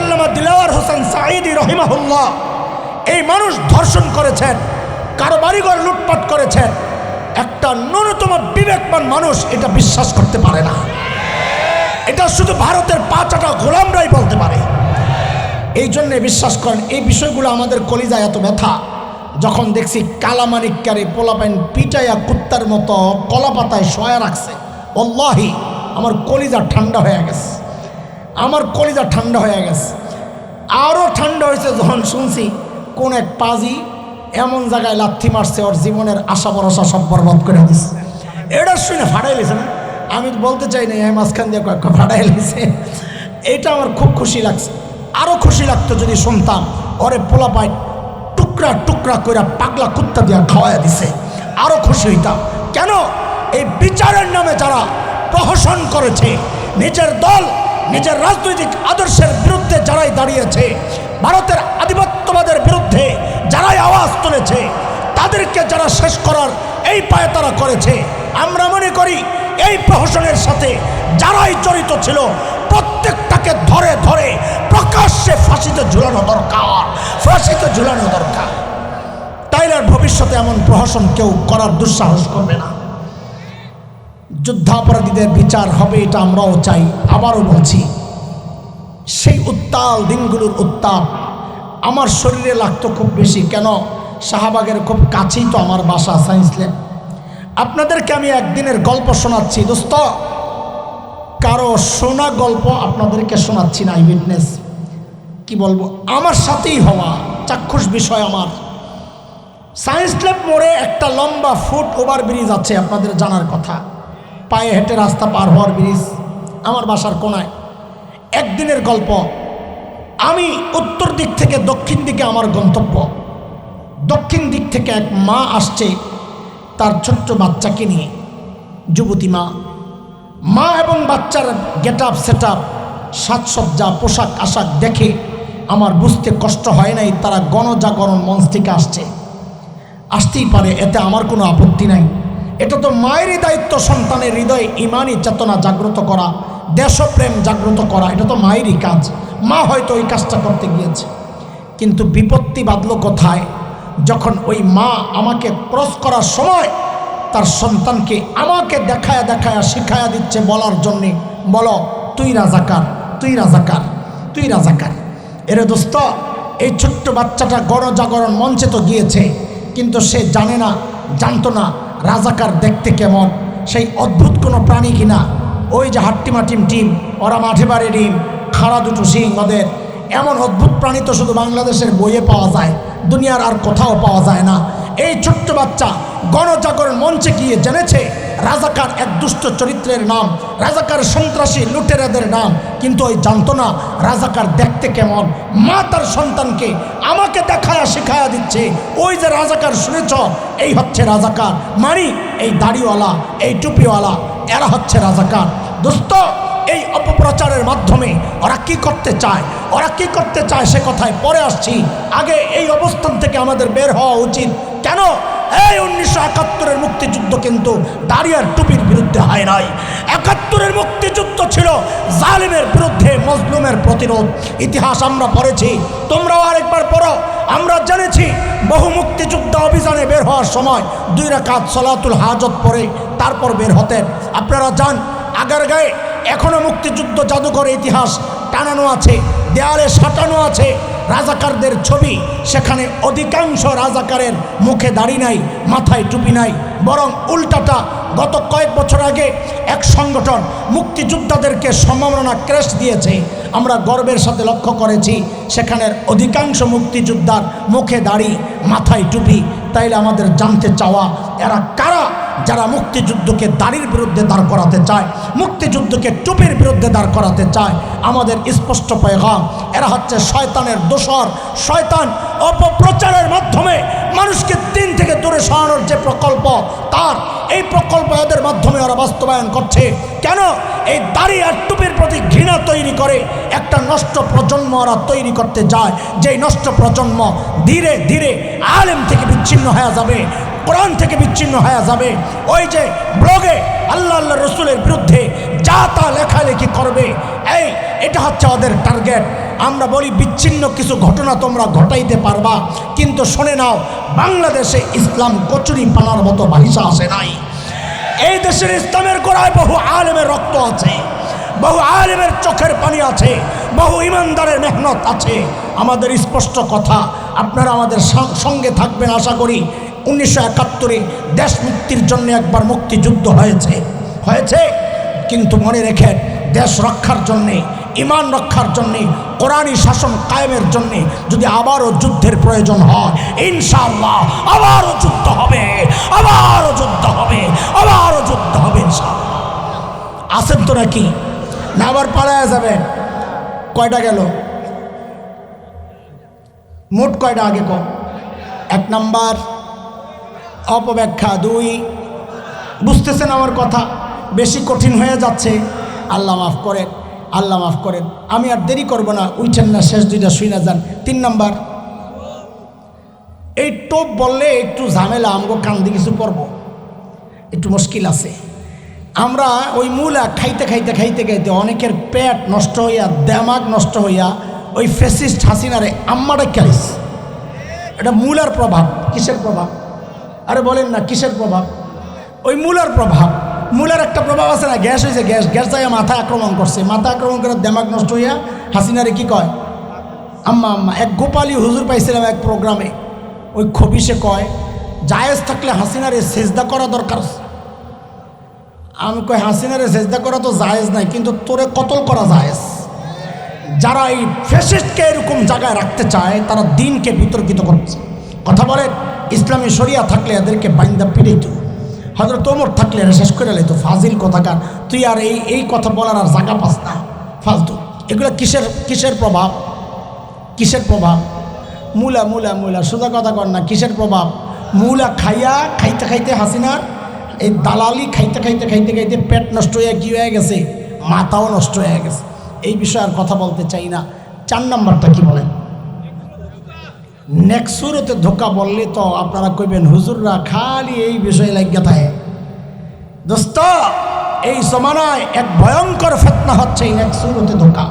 আল্লামা দিলাওয়ার হোসেন সাঈদি রহিমাহুল্লাহ। এই মানুষ ধর্ষণ করেছেন কারও বাড়িঘর লুটপাট করেছেন। একটা ন্যূনতম বিবেকবান মানুষ এটা বিশ্বাস করতে পারে না। এটা শুধু ভারতের পাঁচাটা গোলামরাই বলতে পারে। এই জন্যে বিশ্বাস করেন, এই বিষয়গুলো আমাদের কলিজায় এত ব্যথা। যখন দেখছি কালামানিককারী পোলাপাইন পিটাইয়া কুত্তার মতো কলা পাতায় শোয়া রাখছে অল্লাহি আমার কলিজা ঠান্ডা হয়ে গেছে। আমার কলিজা ঠান্ডা হয়ে গেছে। আরও ঠান্ডা হয়েছে যখন শুনছি কোন এক পাজি এমন জায়গায় লাথি মারছে, ওর জীবনের আশা ভরসা সব বরবাদ করে দিচ্ছে এটা শুনে ফাটাই লেছে না? আমি বলতে চাই না, এই মাঝখান দিয়ে কয়েক ফাটাই লেছে এটা আমার খুব খুশি লাগছে। আরও খুশি লাগতো যদি শুনতাম, ওরে পোলা পাই টুকরা টুকরা করে পাগলা কুত্তা দিয়া খাওয়াই দিছে। আরও খুশি হইতাম। কেন? এই বিচারের নামে যারা প্রহসন করেছে, নিজের দল নিজের রাজনৈতিক আদর্শের বিরুদ্ধে যারাই দাঁড়িয়েছে, ভারতের আধিপত্যবাদের বিরুদ্ধে যারাই আওয়াজ তুলেছে, তাদেরকে যারা শেষ করার এই পায়ে তারা করেছে, আমরা মনে করি এই প্রহসনের সাথে যারাই জড়িত ছিল, প্রত্যেকটাকে ধরে ধরে প্রকাশ্যে ফাঁসিতে ঝুলানো দরকার, ফাঁসিতে ঝুলানো দরকার। তাইলে আর ভবিষ্যতে এমন প্রহসন কেউ করার দুঃসাহস করবে না। যুদ্ধাপরাধীদের বিচার হবে, এটা আমরাও চাই, আবারও বলছি। সেই উত্তাল দিনগুলোর উত্তাপ আমার শরীরে লাগতো খুব বেশি, কেন? শাহবাগের খুব কাছেই তো আমার বাসা, সায়েন্স ল্যাব। আপনাদেরকে আমি একদিনের গল্প শোনাচ্ছি, দোস্ত। কারও শোনা গল্প আপনাদেরকে শোনাচ্ছি না উইটনেস কি বলব? আমার সাথেই হওয়া, চাক্ষুষ বিষয় আমার। সায়েন্স ল্যাব মোড়ে একটা লম্বা ফুট ওভার ব্রিজ আছে, আপনাদের জানার কথা। পায়ে হেঁটে রাস্তা পার হওয়ার ব্রিজ আমার বাসার কোনায়। একদিনের গল্প। আমি উত্তর দিক থেকে দক্ষিণ দিকে আমার গন্তব্য। দক্ষিণ দিক থেকে এক মা আসছে তার ছোট্ট বাচ্চাকে নিয়ে। যুবতী মা। মা এবং বাচ্চার গেট আপ সেট আপ সাজসজ্জা, পোশাক, আশাক দেখে আমার বুঝতে কষ্ট হয় নাই, তারা গণজাগরণ মঞ্চ থেকে আসছে। আসতেই পারে, এতে আমার কোনো আপত্তি নাই। এটা তো মায়েরই দায়িত্ব, সন্তানের হৃদয়ে ইমানই চেতনা জাগ্রত করা, দেশপ্রেম জাগ্রত করা, এটা তো মায়েরই কাজ। মা হয়তো ওই কাজটা করতে গিয়েছে। কিন্তু বিপত্তি বাঁধল কোথায়? যখন ওই মা আমাকে ক্রস করার সময় তার সন্তানকে আমাকে দেখায়া দেখায়া শিখায়া দিচ্ছে বলার জন্যে, বলো, তুই রাজাকার তুই রাজাকার তুই রাজাকার। এরে দোস্ত, এই ছোট্ট বাচ্চাটা গণজাগরণ মঞ্চে তো গিয়েছে, কিন্তু সে জানে না, জানতো না রাজাকার দেখতে কেমন? সেই অদ্ভুত কোনো প্রাণী কিনা? ওই যে হাট্টিমা টিম টিম, ওরা মাঠে বাড়ি ডিম, খাড়া দুটো সিং ওদের। এমন অদ্ভুত প্রাণী তো শুধু বাংলাদেশের বইয়ে পাওয়া যায়, দুনিয়ার আর কোথাও পাওয়া যায় না। এই ছোট্ট বাচ্চা গণজাগরণ মঞ্চে গিয়ে জেনেছে রাজাকার এক দুষ্ট চরিত্রের নাম, রাজাকার সন্ত্রাসী লুটেরাদের নাম। কিন্তু ওই জানতো না রাজাকার দেখতে কেমন। মা তার সন্তানকে আমাকে দেখায়া শিখায়া দিচ্ছে, ওই যে রাজাকার শুনেছ, এই হচ্ছে রাজাকার। মানি এই দাড়িওয়ালা, এই টুপিওয়ালা, এরা হচ্ছে রাজাকার। দোস্ত, এই অপপ্রচারের মাধ্যমে ওরা কি করতে চায়? ওরা কি করতে চায় সে কথায় পরে আসছি। আগে এই অবস্থান থেকে আমাদের বের হওয়া উচিত। কেন? এই উনিশশো একাত্তরের মুক্তিযুদ্ধ কিন্তু দাঁড়িয়ার টুপির বিরুদ্ধে হয় নাই। একাত্তরের মুক্তিযুদ্ধ ছিল জালিমের বিরুদ্ধে মজলুমের প্রতিরোধ। ইতিহাস আমরা পড়েছি, তোমরাও আরেকবার পড়ো। আমরা জেনেছি বহু মুক্তিযুদ্ধ অভিযানে বের হওয়ার সময় দুই রাকাত সলাতুল হাজত পরে তারপর বের হতেন। আপনারা যান আগার গায়ে এখনও মুক্তিযুদ্ধ জাদুঘর ইতিহাস টানানো আছে, দেয়ালে সাঁটানো আছে, রাজাকারদের ছবি। সেখানে অধিকাংশ রাজাকারের মুখে দাড়ি নাই, মাথায় টুপি নাই, বরং উল্টাটা গত কয়েক বছর আগে এক সংগঠন মুক্তিযোদ্ধাদেরকে সম্মাননা ক্রেশ দিয়েছে। আমরা গর্বের সাথে লক্ষ্য করেছি, সেখানের অধিকাংশ মুক্তিযোদ্ধার মুখে দাড়ি, মাথায় টুপি। তাইলে আমাদের জানতে চাওয়া, এরা কারা? যারা মুক্তিযুদ্ধকে দাড়ির বিরুদ্ধে দাঁড় করাতে চায়, মুক্তিযুদ্ধকে টুপির বিরুদ্ধে দাঁড় করাতে চায়, আমাদের স্পষ্ট পেগাম, এরা হচ্ছে শয়তানের দোসর শয়তান অপপ্রচারের মাধ্যমে মানুষকে দিন থেকে দূরে সরানোর যে প্রকল্প, তার এই প্রকল্প এদের মাধ্যমে ওরা বাস্তবায়ন করছে। কেন? এই দাড়ি আর টুপির প্রতি ঘৃণা তৈরি করে একটা নষ্ট প্রজন্ম ওরা তৈরি করতে যায়। যেই নষ্ট প্রজন্ম ধীরে ধীরে আলেম থেকে বিচ্ছিন্ন হয়ে যাবে কোরআন থেকে বিচ্ছিন্ন হয়ে যাবে। ওই যে ব্লগে আল্লাহ আল্লাহ রসুলের বিরুদ্ধে যা তা লেখালেখি করবে, এই এটা হচ্ছে ওদের টার্গেট। আমরা বলি, বিচ্ছিন্ন কিছু ঘটনা তোমরা ঘটাইতে পারবা, কিন্তু শুনে নাও, বাংলাদেশে ইসলাম কচুরি পানার মতো ভাষা আসে নাই। এই দেশের ইসলামের গোড়ায় বহু আলেমের রক্ত আছে। বহু আলেমের চোখের পানি আছে, বহু ইমানদারের মেহনত আছে। আমাদের স্পষ্ট কথা, আপনারা আমাদের সঙ্গে থাকবেন আশা করি। উনিশশো একাত্তরে দেশ মুক্তির জন্য একবার মুক্তিযুদ্ধ হয়েছে। হয়েছে, কিন্তু মনে রেখেন, দেশ রক্ষার জন্যে, ইমান রক্ষার জন্যে কোরআনী শাসন কায়েমের জন্যে যদি আবারও যুদ্ধের প্রয়োজন হয়, ইনশাআল্লাহ আবারও যুদ্ধ হবে, আবারও যুদ্ধ হবে, আবারও যুদ্ধ হবে ইনশাআল্লাহ। আসেন তো নাকি? না আবার পালায়া যাবেন। কয়টা গেল? মোট কয়টা আগে কম? এক নাম্বার, অপব্যাখ্যা দুই। বুঝতেছেন আমার কথা? বেশি কঠিন হয়ে যাচ্ছে। আল্লাহ মাফ করেন, আল্লাহ মাফ করেন। আমি আর দেরি করব না উঠছেন না, শেষ দুইটা শুই না, যান। তিন নাম্বার, এই টোপ বললে একটু ঝামেলা, আমগো কান্দি কিছু করব। একটু মুশকিল আছে। আমরা ওই মূলা খাইতে খাইতে খাইতে খাইতে অনেকের পেট নষ্ট হইয়া, দেমাগ নষ্ট হইয়া ওই ফেসিস্ট হাসিনারে আম্মাটা খেলিস এটা মূলার প্রভাব। কিসের প্রভাব? আরে বলেন না, কিসের প্রভাব? ওই মূলার প্রভাব। মূলার একটা প্রভাব আছে না, গ্যাস হয়েছে গ্যাস। গ্যাস যায় মাথা আক্রমণ করছে। মাথা আক্রমণ করে দেমাগ নষ্ট হইয়া হাসিনারে কি কয়? আম্মা আম্মা, এক গোপালী হুজুর পাইছিলাম এক প্রোগ্রামে। ওই খবিসে কয়, জায়েজ থাকলে হাসিনারে সেজদা করা দরকার। আমি কই হাসিনারে সেজদা করা তো জায়েজ নাই, কিন্তু তোরে কতল করা জায়েজ? যারা এই ফেসিস্টকে এরকম জায়গায় রাখতে চায়, তারা দিনকে বিতর্কিত করছে। কথা বলে, ইসলামী শরিয়া থাকলে এদেরকে বাইন্দা পিড়িত হয়তো তোমর থাকলে এরা শেষ করে লাইতো, ফাজিল কথাকার। তুই আর এই এই কথা বলার আর জায়গা পাস না, ফালতু। এগুলো কিসের কিসের প্রভাব? কিসের প্রভাব? মূলা মূলা মূলা, সোজা কথা কর না, কিসের প্রভাব? মূলা খাইয়া, খাইতে খাইতে হাসিনার এই দালালি খাইতে খাইতে খাইতে খাইতে পেট নষ্ট হয়ে কী হয়ে গেছে? মাথাও নষ্ট হয়ে গেছে। এই বিষয়ে আর কথা বলতে চাই না। চার নাম্বারটা কি বলেন? নেক্সুরতে ধোকা বললে তো আপনারা কইবেন, হুজুররা খালি এই বিষয়ে লাগিয়ে থাকে। দোস্ত, এই সমানায় এক ভয়ঙ্কর ফেতনা হচ্ছে এই নেক্সুরতে ধোকা।